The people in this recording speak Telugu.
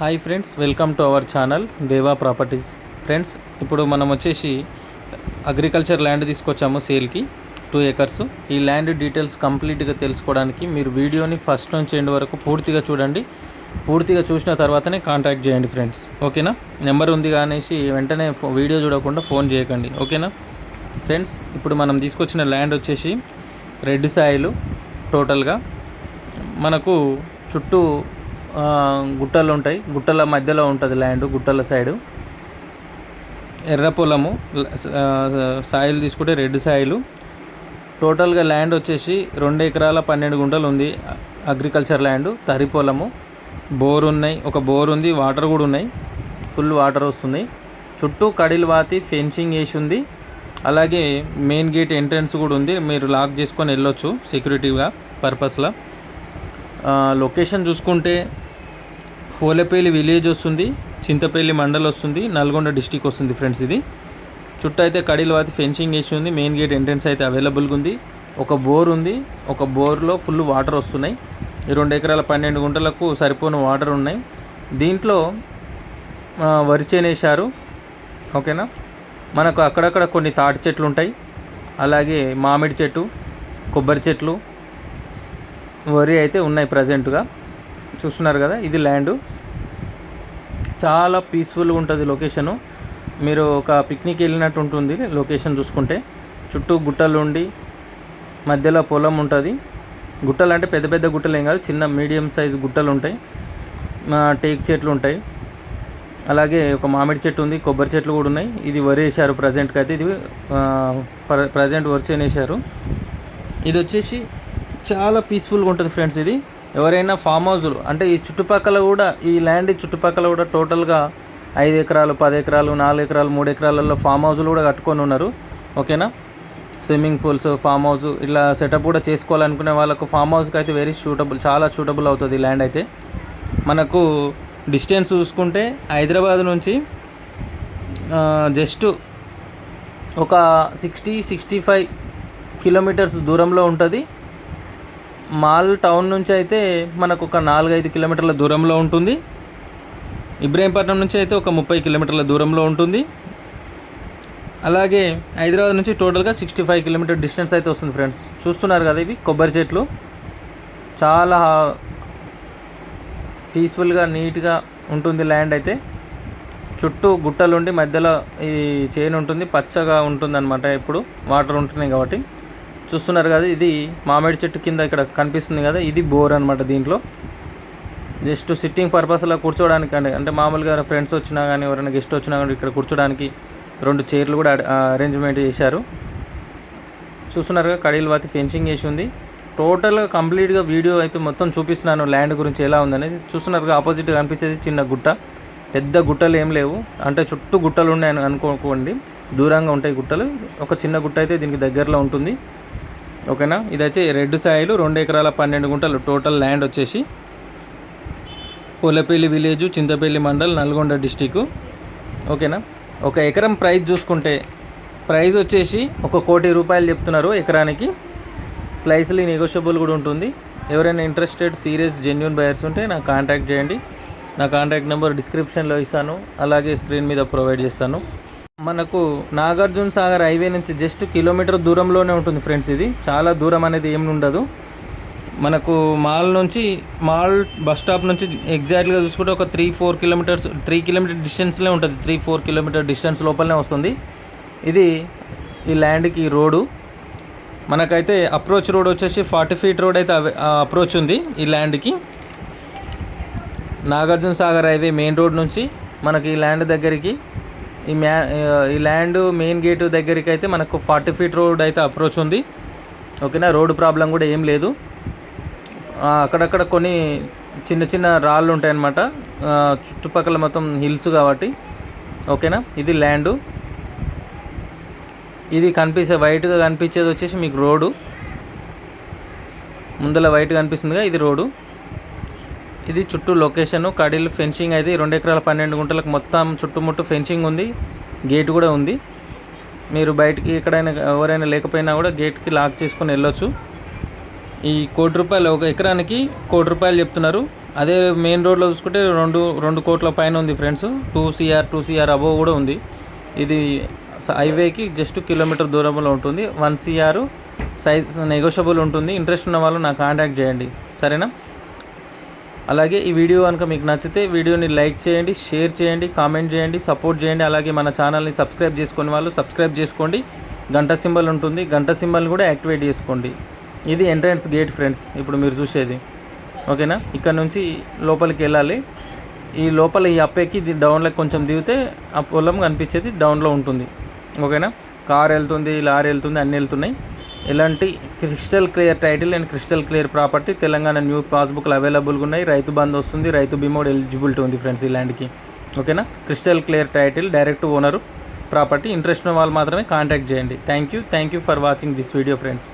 Hi friends welcome to our channel Deva properties. Friends ఇప్పుడు మనం వచ్చేసి అగ్రికల్చర్ ల్యాండ్ తీసుకొచ్చాము సేల్కి టూ ఏకర్స్ ఈ ల్యాండ్ డీటెయిల్స్ కంప్లీట్గా తెలుసుకోవడానికి మీరు వీడియోని ఫస్ట్ నుంచి ఎండ్ వరకు పూర్తిగా చూడండి. పూర్తిగా చూసిన తర్వాతనే కాంటాక్ట్ చేయండి ఫ్రెండ్స్. ఓకేనా? నెంబర్ ఉంది అనేసి వెంటనే ఫో- వీడియో చూడకుండా ఫోన్ చేయకండి. ఓకేనా? ఫ్రెండ్స్ ఇప్పుడు మనం తీసుకొచ్చిన ల్యాండ్ వచ్చేసి రెడ్ సాయిలు టోటల్గా. మనకు చుట్టూ గుట్టలు ఉంటాయి. గుట్టల మధ్యలో ఉంటుంది ల్యాండ్ గుట్టల సైడు. ఎర్ర పొలము సాయిల్ తీసుకుంటే రెడ్ సాయిలు. టోటల్గా ల్యాండ్ వచ్చేసి రెండు ఎకరాల పన్నెండు గుంటలు ఉంది. అగ్రికల్చర్ ల్యాండ్ తరి పొలము. బోర్ ఉన్నాయి. ఒక బోర్ ఉంది వాటర్ కూడా ఉన్నాయి. ఫుల్ వాటర్ వస్తుంది. చుట్టూ కడిలు వాతి ఫెన్సింగ్ వేసి ఉంది. అలాగే మెయిన్ గేట్ ఎంట్రన్స్ కూడా ఉంది. మీరు లాక్ చేసుకొని వెళ్ళొచ్చు సెక్యూరిటీగా పర్పస్లో. లొకేషన్ చూసుకుంటే పోలేపల్లి విలేజ్ వస్తుంది చింతపల్లి మండల్ వస్తుంది నల్గొండ డిస్టిక్ వస్తుంది ఫ్రెండ్స్ ఇది. చుట్టూ అయితే కడీలు వాతి ఫెన్సింగ్ వేసి ఉంది మెయిన్ గేట్ ఎంట్రన్స్ అయితే అవైలబుల్గా ఉంది. ఒక బోర్ ఉంది ఒక బోర్లో ఫుల్ వాటర్ వస్తున్నాయి. ఈ రెండు ఎకరాల పన్నెండు గుంటలకు సరిపోని వాటర్ ఉన్నాయి. దీంట్లో వరి చేనేశారు ఓకేనా? మనకు అక్కడక్కడ కొన్ని తాటి చెట్లు ఉంటాయి. అలాగే మామిడి చెట్టు కొబ్బరి చెట్లు వరి అయితే ఉన్నాయి ప్రజెంట్గా చూస్తున్నారు కదా ఇది ల్యాండ్. చాలా పీస్ఫుల్గా ఉంటుంది లొకేషను. మీరు ఒక పిక్నిక్ వెళ్ళినట్టు ఉంటుంది లొకేషన్ చూసుకుంటే. చుట్టూ గుట్టలు ఉండి మధ్యలో పొలం ఉంటుంది. గుట్టలు అంటే పెద్ద పెద్ద గుట్టలు ఏం కాదు చిన్న మీడియం సైజ్ గుట్టలు ఉంటాయి. టేక్ చెట్లు ఉంటాయి. అలాగే ఒక మామిడి చెట్టు ఉంది కొబ్బరి చెట్లు కూడా ఉన్నాయి. ఇది వరి వేసారు ప్రజెంట్కి అయితే ఇది ప్రజెంట్ వరి చేను ఇది వచ్చేసి చాలా పీస్ఫుల్గా ఉంటుంది ఫ్రెండ్స్ ఇది. ఎవరైనా ఫామ్ హౌస్లు అంటే ఈ చుట్టుపక్కల కూడా ఈ ల్యాండ్ చుట్టుపక్కల కూడా టోటల్గా ఐదు ఎకరాలు పది ఎకరాలు నాలుగు ఎకరాలు మూడు ఎకరాలలో ఫామ్ హౌస్లు కూడా కట్టుకొని ఉన్నారు. ఓకేనా? స్విమ్మింగ్ పూల్స్ ఫామ్ హౌస్ ఇట్లా సెటప్ కూడా చేసుకోవాలనుకునే వాళ్ళకు ఫామ్ హౌస్కి అయితే వెరీ సూటబుల్ చాలా సూటబుల్ అవుతుంది ఈ ల్యాండ్ అయితే. మనకు డిస్టెన్స్ చూసుకుంటే హైదరాబాద్ నుంచి జస్ట్ ఒక సిక్స్టీ సిక్స్టీ ఫైవ్ కిలోమీటర్స్ దూరంలో ఉంటుంది. మాల్ టౌన్ నుంచి అయితే మనకు ఒక నాలుగైదు కిలోమీటర్ల దూరంలో ఉంటుంది. ఇబ్రహీంపట్నం నుంచి అయితే ఒక ముప్పై కిలోమీటర్ల దూరంలో ఉంటుంది. అలాగే హైదరాబాద్ నుంచి టోటల్గా సిక్స్టీ ఫైవ్ కిలోమీటర్ డిస్టెన్స్ అయితే వస్తుంది ఫ్రెండ్స్. చూస్తున్నారు కదా ఇవి కొబ్బరి చెట్లు. చాలా పీస్ఫుల్గా నీట్గా ఉంటుంది ల్యాండ్ అయితే. చుట్టూ గుట్టలుండి మధ్యలో ఈ చేను ఉంటుంది. పచ్చగా ఉంటుంది అనమాట ఇప్పుడు వాటర్ ఉంటున్నాయి కాబట్టి. చూస్తున్నారు కదా ఇది మామిడి చెట్టు కింద ఇక్కడ కనిపిస్తుంది కదా ఇది బోర్ అనమాట దీంట్లో. జస్ట్ సిట్టింగ్ పర్పస్ అలా కూర్చోవడానికి అండి అంటే మామూలుగా ఫ్రెండ్స్ వచ్చినా కానీ ఎవరైనా గెస్ట్ వచ్చినా కానీ ఇక్కడ కూర్చోడానికి రెండు చైర్లు కూడా అరేంజ్మెంట్ చేశారు. చూస్తున్నారుగా కడీలు వాతి ఫెన్సింగ్ చేసి ఉంది. టోటల్గా కంప్లీట్గా వీడియో అయితే మొత్తం చూపిస్తున్నాను ల్యాండ్ గురించి ఎలా ఉందనేది. చూస్తున్నారుగా ఆపోజిట్ కనిపించేది చిన్న గుట్ట. పెద్ద గుట్టలు ఏం లేవు. అంటే చుట్టూ గుట్టలు ఉన్నాయి అని అనుకోకండి దూరంగా ఉంటాయి గుట్టలు. ఒక చిన్న గుట్ట అయితే దీనికి దగ్గరలో ఉంటుంది. ఓకేనా? ఇదైతే రెడ్ సాయిలు రెండు ఎకరాల పన్నెండు గుంటలు టోటల్ ల్యాండ్ వచ్చేసి పూలపల్లి విలేజ్ చింతపల్లి మండల్ నల్గొండ డిస్టిక్ ఓకేనా? ఒక ఎకరం ప్రైస్ చూసుకుంటే ప్రైస్ వచ్చేసి ఒక కోటి రూపాయలు చెప్తున్నారు ఎకరానికి. స్లైస్లీ నెగోషియబుల్ కూడా ఉంటుంది. ఎవరైనా ఇంట్రెస్టెడ్ సీరియస్ జెన్యున్ బయర్స్ ఉంటే నాకు కాంటాక్ట్ చేయండి. నా కాంటాక్ట్ నెంబర్ డిస్క్రిప్షన్లో ఇస్తాను. అలాగే స్క్రీన్ మీద ప్రొవైడ్ చేస్తాను. మనకు నాగార్జున సాగర్ హైవే నుంచి జస్ట్ కిలోమీటర్ దూరంలోనే ఉంటుంది ఫ్రెండ్స్ ఇది. చాలా దూరం అనేది ఏమి ఉండదు. మనకు మాల్ నుంచి మాల్ బస్ స్టాప్ నుంచి ఎగ్జాక్ట్గా చూసుకుంటే ఒక three four kilometres three kilometre డిస్టెన్స్లో ఉంటుంది. త్రీ ఫోర్ కిలోమీటర్ డిస్టెన్స్ లోపలనే వస్తుంది. ఇది ఈ ల్యాండ్కి రోడ్డు. మనకైతే అప్రోచ్ రోడ్ వచ్చేసి ఫార్టీ ఫీట్ రోడ్ అయితే అప్రోచ్ ఉంది ఈ ల్యాండ్కి Nagarjuna Sagar highway main road నుంచి మనకి ఈ ల్యాండ్ దగ్గరికి. ఈ మ్యా ఈ ల్యాండ్ మెయిన్ గేట్ దగ్గరికి అయితే మనకు ఫార్టీ ఫీట్ రోడ్ అయితే అప్రోచ్ ఉంది. ఓకేనా? రోడ్ ప్రాబ్లం కూడా ఏం లేదు. అక్కడక్కడ కొన్ని చిన్న చిన్న రాళ్ళు ఉంటాయన్నమాట. చుట్టుపక్కల మొత్తం హిల్స్ కాబట్టి. ఓకేనా? ఇది ల్యాండు. ఇది కనిపిస్తే వైట్గా కనిపించేది వచ్చేసి మీకు రోడ్డు. ముందల వైట్ కనిపిస్తుందిగా ఇది రోడ్డు. ఇది చుట్టూ లొకేషన్ కడీలు ఫెన్సింగ్ అయితే ఈ రెండు ఎకరాల పన్నెండు గుంటలకు మొత్తం చుట్టుముట్టు ఫెన్సింగ్ ఉంది. గేట్ కూడా ఉంది. మీరు బయటికి ఎక్కడైనా ఎవరైనా లేకపోయినా కూడా గేట్కి లాక్ చేసుకొని వెళ్ళొచ్చు. ఈ కోటి రూపాయలు ఒక ఎకరానికి కోటి రూపాయలు చెప్తున్నారు. అదే మెయిన్ రోడ్లో చూసుకుంటే రెండు రెండు కోట్ల పైన ఉంది friends two CR two CR above కూడా ఉంది. ఇది హైవేకి జస్ట్ కిలోమీటర్ దూరంలో ఉంటుంది. వన్ సిఆర్ సైజ్ నెగోషియబుల్ ఉంటుంది. ఇంట్రెస్ట్ ఉన్న వాళ్ళు నాకు కాంటాక్ట్ చేయండి. సరేనా? అలాగే ఈ వీడియో కనుక మీకు నచ్చితే వీడియోని లైక్ చేయండి షేర్ చేయండి కామెంట్ చేయండి సపోర్ట్ చేయండి. అలాగే మన ఛానల్ని సబ్స్క్రైబ్ చేసుకునే వాళ్ళు సబ్స్క్రైబ్ చేసుకోండి. గంట సింబల్ ఉంటుంది. గంట సింబల్ కూడా యాక్టివేట్ చేసుకోండి. ఇది ఎంట్రన్స్ గేట్ ఫ్రెండ్స్ ఇప్పుడు మీరు చూసేది. ఓకేనా? ఇక్కడ నుంచి లోపలికి వెళ్ళాలి. ఈ లోపల ఈ అప్పెక్కి ఇది డౌన్లో కొంచెం దిగితే ఆ పొలం కనిపించేది డౌన్లో ఉంటుంది. ఓకేనా? కార్ వెళ్తుంది లారీ వెళ్తుంది అన్నీ వెళ్తున్నాయి. ఎలాంటి crystal clear title and crystal clear property. Telangana new పాస్బుక్లు అవైలబుల్గా ఉన్నాయి. రైతు బంధు వస్తుంది. రైతు బీమా ఎలిజిబిలిటీ ఉంది ఫ్రెండ్స్ ఈ ల్యాండ్కి. ఓకేనా? Crystal clear title direct owner property. Interest ఉన్న వాళ్ళు మాత్రమే కాంటాక్ట్ చేయండి. Thank you. Thank you for watching this video friends.